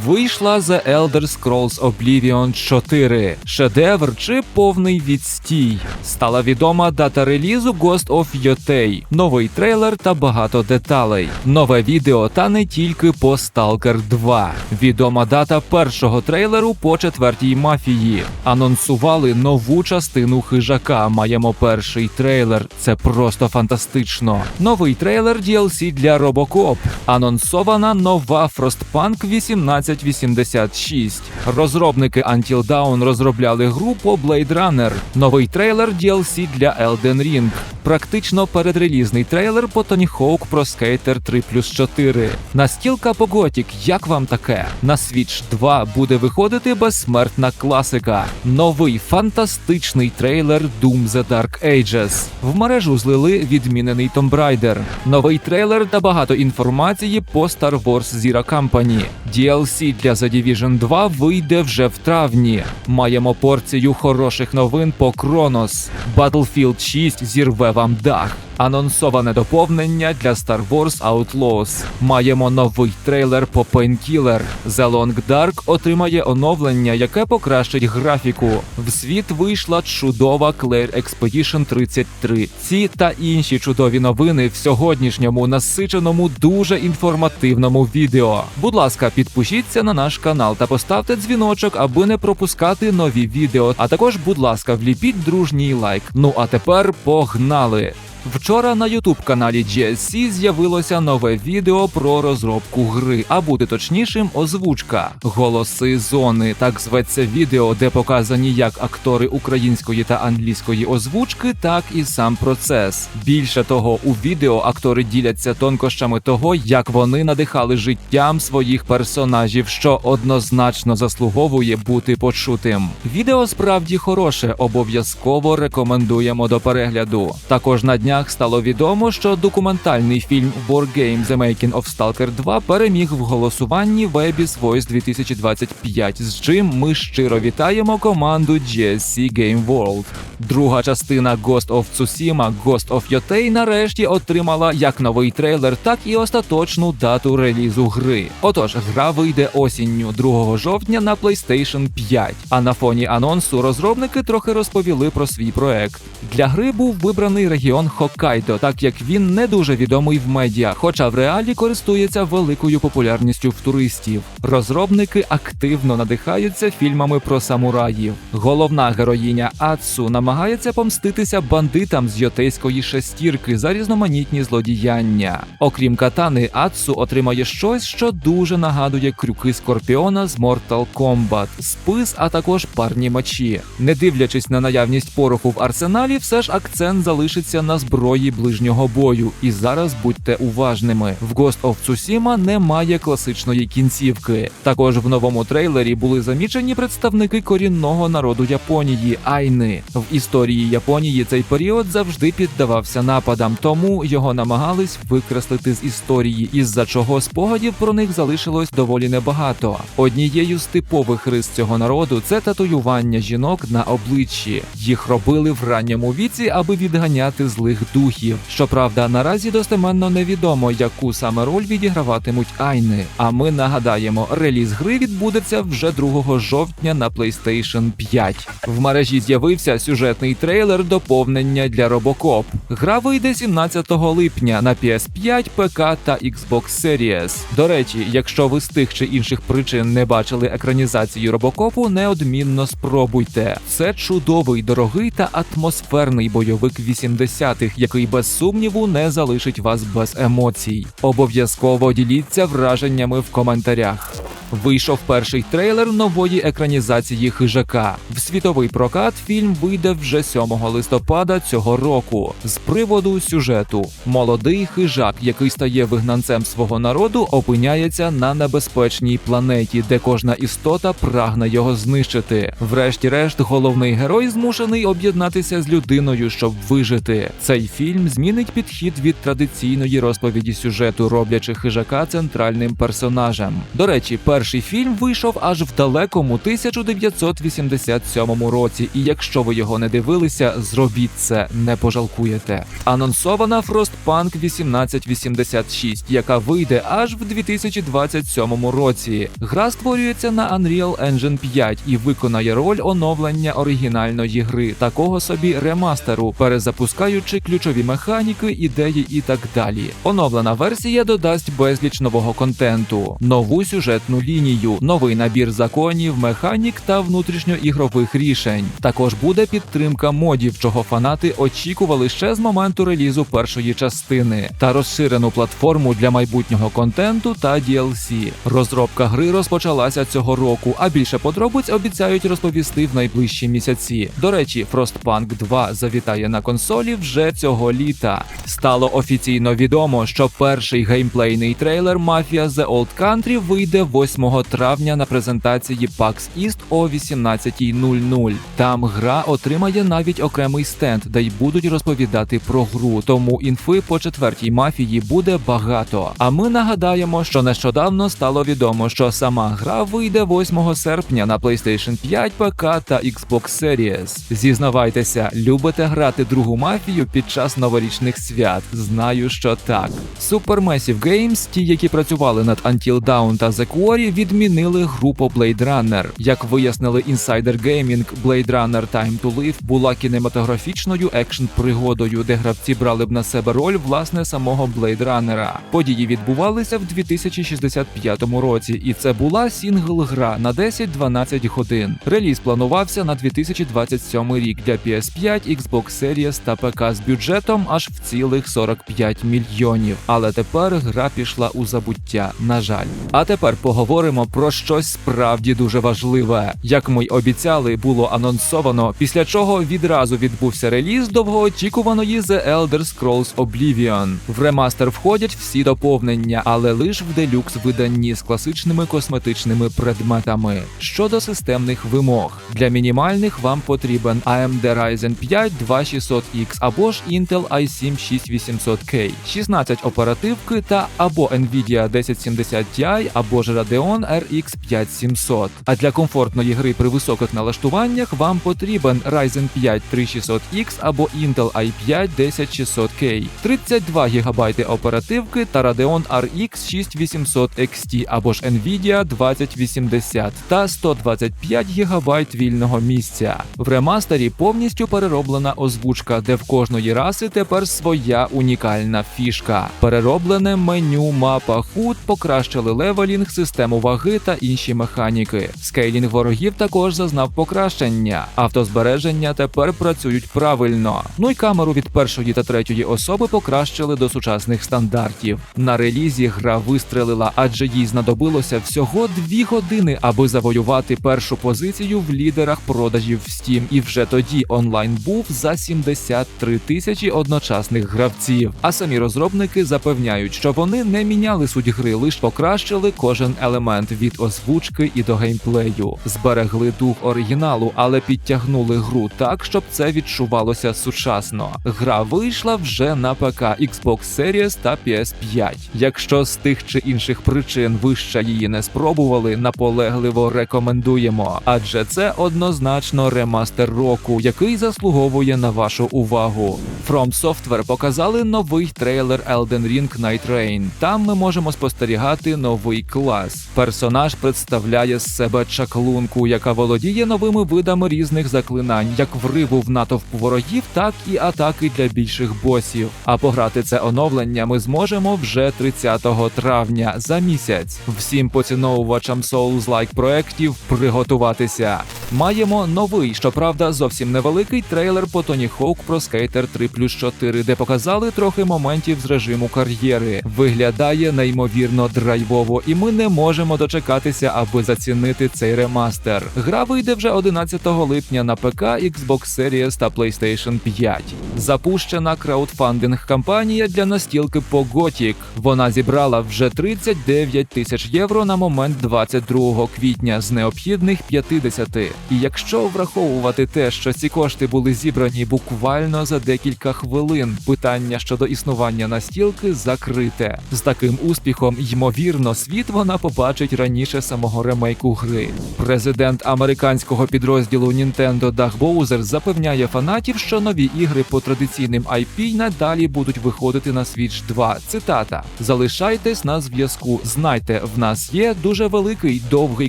Вийшла The Elder Scrolls Oblivion 4. Шедевр чи повний відстій. Стала відома дата релізу Ghost of Yotei, новий трейлер та багато деталей. Нове відео та не тільки по Stalker 2. Відома дата першого трейлеру по четвертій мафії. Анонсували нову частину хижака. Маємо перший трейлер. Це просто фантастично. Новий трейлер DLC для Robocop. Анонсована нова Frostpunk 1886. Розробники Until Dawn розробляли гру по Blade Runner. Новий трейлер DLC для Elden Ring. Практично передрелізний трейлер по Tony Hawk Pro Skater 3 плюс 4. Настілка по як вам таке? На Switch 2 буде виходити безсмертна класика. Новий фантастичний трейлер Doom The Dark Ages. В мережу злили відмінений Tomb Raider. Новий трейлер та багато інформації по Star Wars Zero Company. DLC для The Division 2 вийде вже в травні. Маємо порцію хороших новин по Кронос. Battlefield 6 зірве вам дах. Анонсоване доповнення для Star Wars Outlaws. Маємо новий трейлер по Painkiller. The Long Dark отримає оновлення, яке покращить графіку. В світ вийшла чудова Claire Expedition 33. Ці та інші чудові новини в сьогоднішньому насиченому, дуже інформативному відео. Будь ласка, підпишіться на наш канал та поставте дзвіночок, аби не пропускати нові відео. А також, будь ласка, вліпіть дружній лайк. Ну а тепер погнали! Вчора на ютуб каналі GSC з'явилося нове відео про розробку гри, а бути точнішим, озвучка. Голоси зони. Так зветься відео, де показані як актори української та англійської озвучки, так і сам процес. Більше того, у відео актори діляться тонкощами того, як вони надихали життям своїх персонажів, що однозначно заслуговує бути почутим. Відео справді хороше, обов'язково рекомендуємо до перегляду. Також на днях стало відомо, що документальний фільм Wargame The Making of Stalker 2 переміг в голосуванні Webis Voice 2025, з чим ми щиро вітаємо команду GSC Game World. Друга частина Ghost of Tsushima Ghost of Yotei нарешті отримала як новий трейлер, так і остаточну дату релізу гри. Отож, гра вийде осінню 2 жовтня на PlayStation 5. А на фоні анонсу розробники трохи розповіли про свій проект. Для гри був вибраний регіон Хоккайдо, так як він не дуже відомий в медіа, хоча в реалі користується великою популярністю в туристів. Розробники активно надихаються фільмами про самураїв. Головна героїня Ацу намагається помститися бандитам з йотейської шестірки за різноманітні злодіяння. Окрім катани, Ацу отримає щось, що дуже нагадує крюки Скорпіона з Mortal Kombat, спис, а також парні мечі. Не дивлячись на наявність пороху в арсеналі, все ж акцент залишиться на зброї ближнього бою. І зараз будьте уважними. В Ghost of Tsushima немає класичної кінцівки. Також в новому трейлері були замічені представники корінного народу Японії Айни. В історії Японії цей період завжди піддавався нападам, тому його намагались викреслити з історії, із-за чого спогадів про них залишилось доволі небагато. Однією з типових рис цього народу це татуювання жінок на обличчі. Їх робили в ранньому віці, аби відганяти злих духів. Щоправда, наразі достеменно невідомо, яку саме роль відіграватимуть Айни. А ми нагадаємо, реліз гри відбудеться вже 2 жовтня на PlayStation 5. В мережі з'явився сюжетний трейлер доповнення для Robocop. Гра вийде 17 липня на PS5, ПК та Xbox Series. До речі, якщо ви з тих чи інших причин не бачили екранізації Робокопу, неодмінно спробуйте. Це чудовий, дорогий та атмосферний бойовик 80-х, який без сумніву не залишить вас без емоцій. Обов'язково діліться враженнями в коментарях. Вийшов перший трейлер нової екранізації хижака. В світовий прокат фільм вийде вже 7 листопада цього року. З приводу сюжету молодий хижак, який стає вигнанцем свого народу, опиняється на небезпечній планеті, де кожна істота прагне його знищити. Врешті-решт, головний герой змушений об'єднатися з людиною, щоб вижити. Цей фільм змінить підхід від традиційної розповіді сюжету, роблячи хижака центральним персонажем. До речі, перший Перший фільм вийшов аж в далекому 1987 році, і якщо ви його не дивилися, зробіть це, не пожалкуєте. Анонсована Frostpunk 1886, яка вийде аж в 2027 році. Гра створюється на Unreal Engine 5 і виконає роль оновлення оригінальної гри, такого собі ремастеру, перезапускаючи ключові механіки, ідеї і так далі. Оновлена версія додасть безліч нового контенту, нову сюжетну лінію, новий набір законів, механік та внутрішньоігрових рішень. Також буде підтримка модів, чого фанати очікували ще з моменту релізу першої частини, та розширену платформу для майбутнього контенту та DLC. Розробка гри розпочалася цього року, а більше подробиць обіцяють розповісти в найближчі місяці. До речі, Frostpunk 2 завітає на консолі вже цього літа. Стало офіційно відомо, що перший геймплейний трейлер Mafia The Old Country вийде 8 травня на презентації PAX East о 18.00. Там гра отримає навіть окремий стенд, де й будуть розповідати про гру. Тому інфи по четвертій мафії буде багато. А ми нагадаємо, що нещодавно стало відомо, що сама гра вийде 8 серпня на PlayStation 5, ПК та Xbox Series. Зізнавайтеся, любите грати другу мафію під час новорічних свят? Знаю, що так. Supermassive Games, ті, які працювали над Until Dawn та The Quarry, відмінили гру по Blade Runner. Як вияснили Insider Gaming, Blade Runner Time to Live була кінематографічною екшн-пригодою, де гравці брали б на себе роль власне самого Blade Runner. Події відбувалися в 2065 році, і це була сінгл-гра на 10-12 годин. Реліз планувався на 2027 рік для PS5, Xbox Series та ПК з бюджетом аж в цілих 45 мільйонів. Але тепер гра пішла у забуття. На жаль. А тепер поговоримо про щось справді дуже важливе. Як ми й обіцяли, було анонсовано, після чого відразу відбувся реліз довгоочікуваної The Elder Scrolls Oblivion. В ремастер входять всі доповнення, але лише в делюкс виданні з класичними косметичними предметами. Щодо системних вимог, для мінімальних вам потрібен AMD Ryzen 5 2600X або ж Intel i7 6800K, 16 оперативки та або Nvidia 1070 Ti, або ж Radeon RX 5700. А для комфортної гри при високих налаштуваннях вам потрібен Ryzen 5 3600X або Intel i5 10600K, 32 ГБ оперативки та Radeon RX 6800 XT або ж Nvidia 2080 та 125 ГБ вільного місця. В ремастері повністю перероблена озвучка, де в кожної раси тепер своя унікальна фішка. Перероблене меню, мапа, худ, покращили левелінг, систему ваги та інші механіки. Скейлінг ворогів також зазнав покращення. Автозбереження тепер працюють правильно. Ну й камеру від першої та третьої особи покращили до сучасних стандартів. На релізі гра вистрелила, адже їй знадобилося всього дві години, аби завоювати першу позицію в лідерах продажів в Steam. І вже тоді онлайн був за 73 тисячі одночасних гравців. А самі розробники запевняють, що вони не міняли суть гри, лише покращили кожен елемент від озвучки і до геймплею, зберегли дух оригіналу, але підтягнули гру так, щоб це відчувалося сучасно. Гра вийшла вже на ПК, Xbox Series та PS5. Якщо з тих чи інших причин ви ще її не спробували, наполегливо рекомендуємо, адже це однозначно ремастер року, який заслуговує на вашу увагу. From Software показали новий трейлер Elden Ring Night Rain. Там ми можемо спостерігати новий клас. Персонаж представляє з себе чаклунку, яка володіє новими видами різних заклинань, як вриву в натовп ворогів, так і атаки для більших босів. А пограти це оновлення ми зможемо вже 30 травня за місяць. Всім поціновувачам Souls-like проєктів приготуватися. Маємо новий, щоправда, зовсім невеликий трейлер по Тоні Хоук про Skater 3 плюс 4, де показали трохи моментів з режиму кар'єри. Виглядає неймовірно драйвово, і ми не можемо дочекатися, аби зацінити цей ремастер. Гра вийде вже 11 липня на ПК, Xbox Series та PlayStation 5. Запущена краудфандинг кампанія для настілки по Gothic. Вона зібрала вже 39 тисяч євро на момент 22 квітня з необхідних 50. І якщо враховувати те, що ці кошти були зібрані буквально за декілька хвилин, питання щодо існування настілки закрите. З таким успіхом, ймовірно, світ вона побачить раніше самого ремейку гри. Президент американського підрозділу Nintendo Даг Боузер запевняє фанатів, що нові ігри по традиційним IP надалі будуть виходити на Switch 2. Цитата: залишайтесь на зв'язку. Знайте, в нас є дуже великий довгий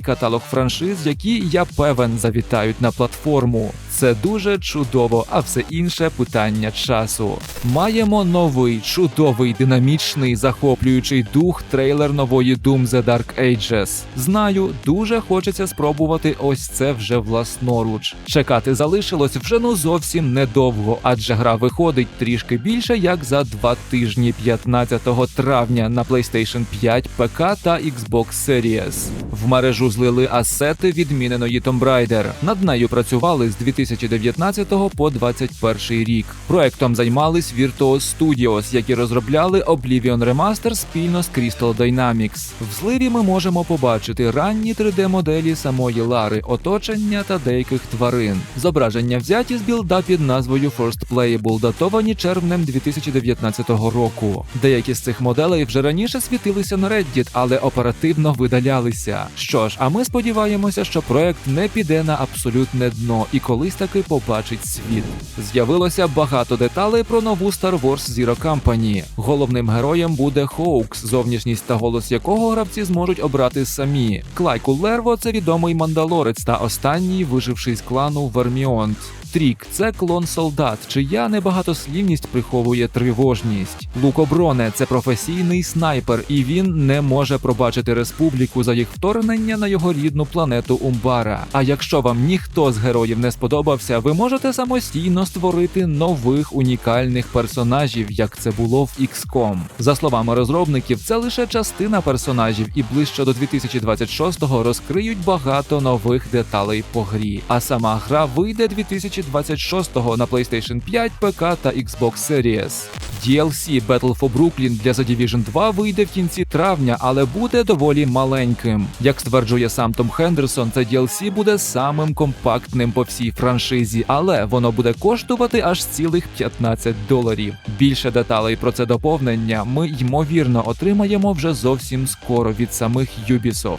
каталог франшиз, які я певен завітають на платформу. Це дуже чудово, а все інше питання часу. Маємо новий чудовий, динамічний, захоплюючий дух трейлер нової Doom The Dark Ages. Знаю, дуже хочеться спробувати ось це вже власноруч. Чекати залишилось вже ну зовсім недовго, адже гра виходить трішки більше як за два тижні 15 травня на PlayStation 5, ПК та Xbox Series. В мережу злили асети відміненої Tomb Raider. Над нею працювали з 2019 по 2021 рік. Проектом займались Virtuos Studios, які розробляли Oblivion Remaster спільно з Crystal Dynamics. В зливі ми можемо побачити ранні 3D-моделі самої Лари, оточення та деяких тварин. Зображення взяті з білда під назвою First Playable, датовані червнем 2019 року. Деякі з цих моделей вже раніше світилися на Reddit, але оперативно видалялися. Що ж, а ми сподіваємося, що проект не піде на абсолютне дно і колись таки побачить світ. З'явилося багато деталей про нову Star Wars Zero Company. Головним героєм буде Хоукс, зовнішність та голос якого гравці зможуть обрати самі. Клайку Лерво це відомий мандалорець та останній виживший з клану Верміонт. Трік це клон солдат, чия небагатослівність приховує тривожність. Лукоброне це професійний снайпер, і він не може пробачити республіку за їх вторгнення на його рідну планету Умбара. А якщо вам ніхто з героїв не сподобався, ви можете самостійно створити нових унікальних персонажів, як це було в XCOM. За словами розробників, це лише частина персонажів, і ближче до 2026-го розкриють багато нових деталей по грі. А сама гра вийде 2026-го на PlayStation 5, ПК та Xbox Series. DLC Battle for Brooklyn для The Division 2 вийде в кінці травня, але буде доволі маленьким. Як стверджує сам Том Хендерсон, це DLC буде самим компактним по всій франшизі, але воно буде коштувати аж цілих 15 доларів. Більше деталей про це доповнення ми ймовірно отримаємо вже зовсім скоро від самих Ubisoft.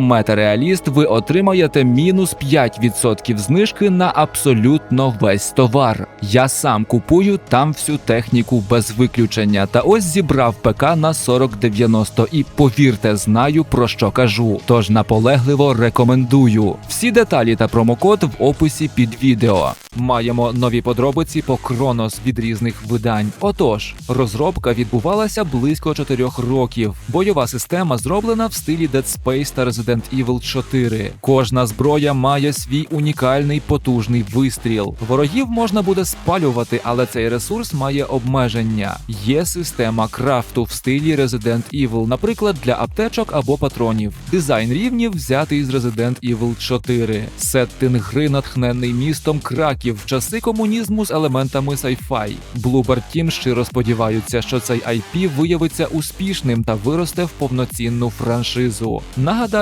Метареаліст, ви отримаєте мінус 5% знижки на абсолютно весь товар. Я сам купую там всю техніку без виключення. Та ось зібрав ПК на 4090 і повірте, знаю про що кажу. Тож наполегливо рекомендую. Всі деталі та промокод в описі під відео. Маємо нові подробиці по Кронос від різних видань. Отож, розробка відбувалася близько 4 років. Бойова система зроблена в стилі Dead Space та Resident Evil 4. Кожна зброя має свій унікальний потужний вистріл. Ворогів можна буде спалювати, але цей ресурс має обмеження. Є система крафту в стилі Resident Evil, наприклад, для аптечок або патронів. Дизайн рівнів взятий з Resident Evil 4. Сеттинг гри натхнений містом Кракен років в часи комунізму з елементами sci-fi. Bloober Team щиро сподіваються, що цей IP виявиться успішним та виросте в повноцінну франшизу.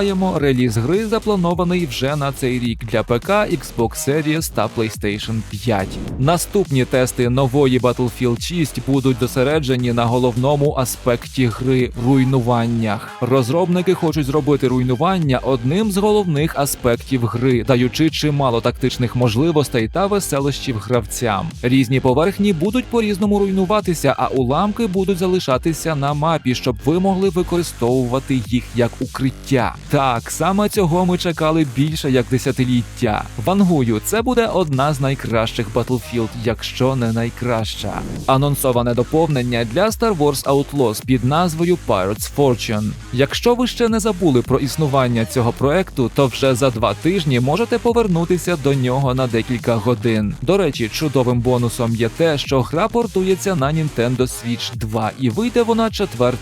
Нагадаємо, реліз гри запланований вже на цей рік для ПК, Xbox Series та PlayStation 5. Наступні тести нової Battlefield 6 будуть досереджені на головному аспекті гри руйнуваннях. Розробники хочуть зробити руйнування одним з головних аспектів гри, даючи чимало тактичних можливостей та веселощів гравцям. Різні поверхні будуть по-різному руйнуватися, а уламки будуть залишатися на мапі, щоб ви могли використовувати їх як укриття. Так, саме цього ми чекали більше як десятиліття. Вангую, це буде одна з найкращих Battlefield, якщо не найкраща. Анонсоване доповнення для Star Wars Outlaws під назвою Pirates Fortune. Якщо ви ще не забули про існування цього проекту, то вже за два тижні можете повернутися до нього на декілька годин. До речі, чудовим бонусом є те, що гра портується на Nintendo Switch 2 і вийде вона 4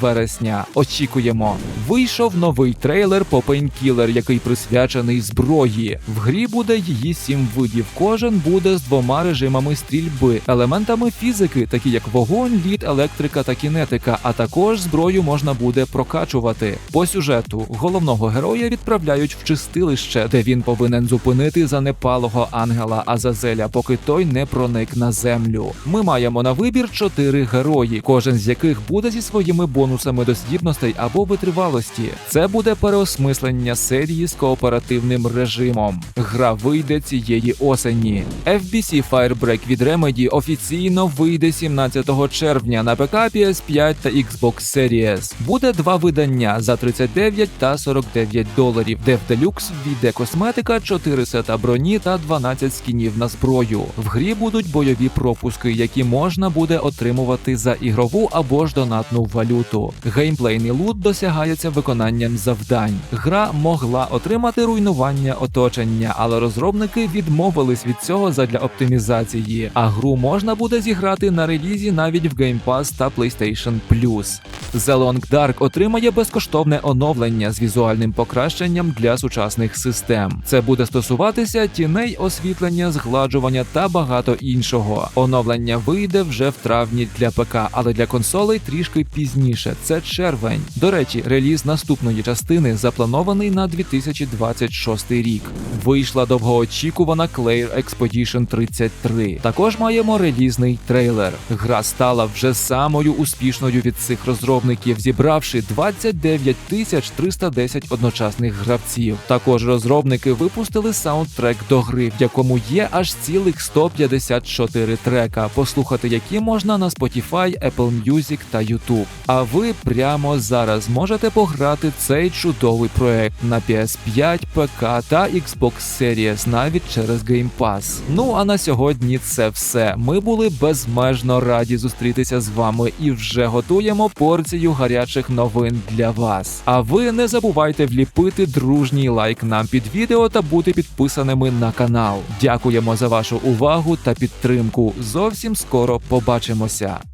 вересня. Очікуємо. Вийшов новий трейлер по Painkiller, який присвячений зброї. В грі буде її сім видів. Кожен буде з двома режимами стрільби, елементами фізики, такі як вогонь, лід, електрика та кінетика. А також зброю можна буде прокачувати. По сюжету головного героя відправляють в чистилище, де він повинен зупинити занепалого ангела Азазеля, поки той не проник на землю. Ми маємо на вибір чотири герої, кожен з яких буде зі своїми бонусами до здібностей або витривалості. Це буде переосмислення серії з кооперативним режимом. Гра вийде цієї осені. FBC Firebreak від Remedy офіційно вийде 17 червня на ПК, PS5 та Xbox Series. Буде два видання за 39 та 49 доларів, де в делюкс війде косметика, 4 сета броні та 12 скінів на зброю. В грі будуть бойові пропуски, які можна буде отримувати за ігрову або ж донатну валюту. Геймплейний лут досягається виконанням завдань. Гра могла отримати руйнування оточення, але розробники відмовились від цього задля оптимізації. А гру можна буде зіграти на релізі навіть в Game Pass та PlayStation Plus. The Long Dark отримає безкоштовне оновлення з візуальним покращенням для сучасних систем. Це буде стосуватися тіней, освітлення, згладжування та багато іншого. Оновлення вийде вже в травні для ПК, але для консолей трішки пізніше. Це червень. До речі, реліз наступної частини запланований на 2026 рік. Вийшла довгоочікувана Clair Expedition 33. Також маємо релізний трейлер. Гра стала вже самою успішною від цих розробників, зібравши 29 тисяч 310 одночасних гравців. Також розробники випустили саундтрек до гри, в якому є аж цілих 154 трека, послухати які можна на Spotify, Apple Music та YouTube. А ви прямо зараз можете пограти цей чудовий проект на PS5, ПК та Xbox Series навіть через Game Pass. Ну а на сьогодні це все. Ми були безмежно раді зустрітися з вами і вже готуємо порцію гарячих новин для вас. А ви не забувайте вліпити дружній лайк нам під відео та бути підписаними на канал. Дякуємо за вашу увагу та підтримку. Зовсім скоро побачимося.